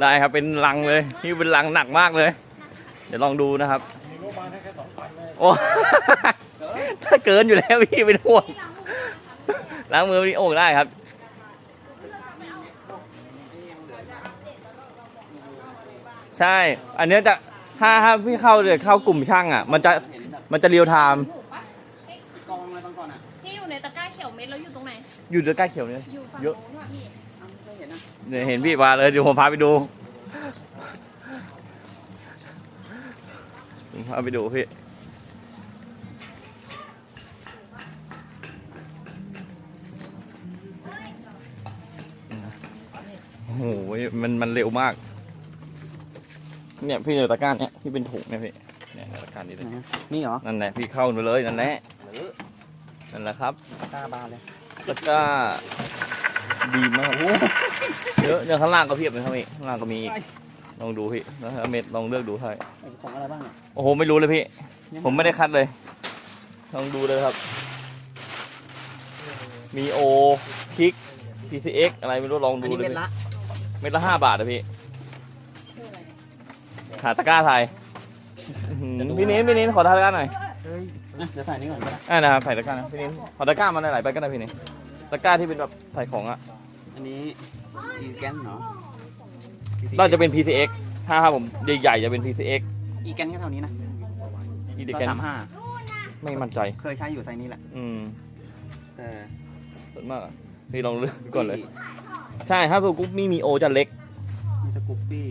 ได้ครับเป็นลังเลยนี่เป็นลังหนักมากเลย เดี๋ยวลองดูนะครับมีงบประมาณให้แค่สองพันเลยโอ้ ถ้าเกินอยู่แล้วพี่เป็นห่วงล้างมือพี่โอ่งได้ครับใช่ อันเนี้ยจะถ้าถ้าพี่เข้าเลยเข้ากลุ่มช่างอะ มันจะมันจะเรียวไทม์ถูกปะกองมาตอนก่อนอะที่อยู่ในตะกร้าเขียวเม็ดแล้วอยู่ตรงไหน อยู่ใกล้เขียวเนี่ยอยู่ฝั่งเยอะ โน้นว่ะพี่อ้าวไม่เห็ นนะเนี่ยเห็นพี่มาเลยเดี๋ยวผมพาไปดูผมพาไปดูพี่โอ้โหมันมันเร็วมาก เนี่ยพี่เจอตะกร้าเนี่ยที่เป็นถุงเนี่ยพี่เนี่ยตะกร้านี้เลยไหนอะนี่เหรอนั่นแหละพี่เข้าไปเลยนั่นแหละนั่นแหละครับตาบานเลยตะกร้า ดีมากโอ้เยอะเดี๋ยวข้างล่างก็เพียบเลยครับพี่ข้างล่างก็มีอีกลองดูพี่แล้วเม็ดลองเลือกดูให้ไอ้ของอะไรบ้างเนี่ยโอ้โหไม่รู้เลยพี่ยังผมไม่ได้คัดเลย ลองดูเลยครับ มีโอคิก PCX อะไรไม่รู้ลองอันดูนี้เลยเป็นพี่ละเม็ดละห้าบาทนะพี่คืออะไรหาตะกร้าไทยอื้อหือพี่นิ้นพี่นิ้นขอตะกร้าหน่อยเฮ้ยอะเดี๋ยวใส่นี่ก่อนก็ได้อ่านะครับใส่ตะกร้านะพี่นิ้นขอตะกร้ามาหลายๆไปก็ได้พี่นิ้น ตะกร้าที่เป็นแบบใส่ของอะอันนี้อีแกนเหรอน่าจะเป็น PCX ถ้าครับผมใหญ่ๆจะเป็น PCX อีแกนก็เท่านี้นะอีเดก็แกนสามห้าไม่มั่นใจ เคยใช้อยู่ไซส์นี้แหละอืมแต่ส่วนมากอะพี่ลองเลือกก่อนเลย ใช่ถ้าตัวกุ๊กมี่มีโอจะเล็ก มีสกูปปี้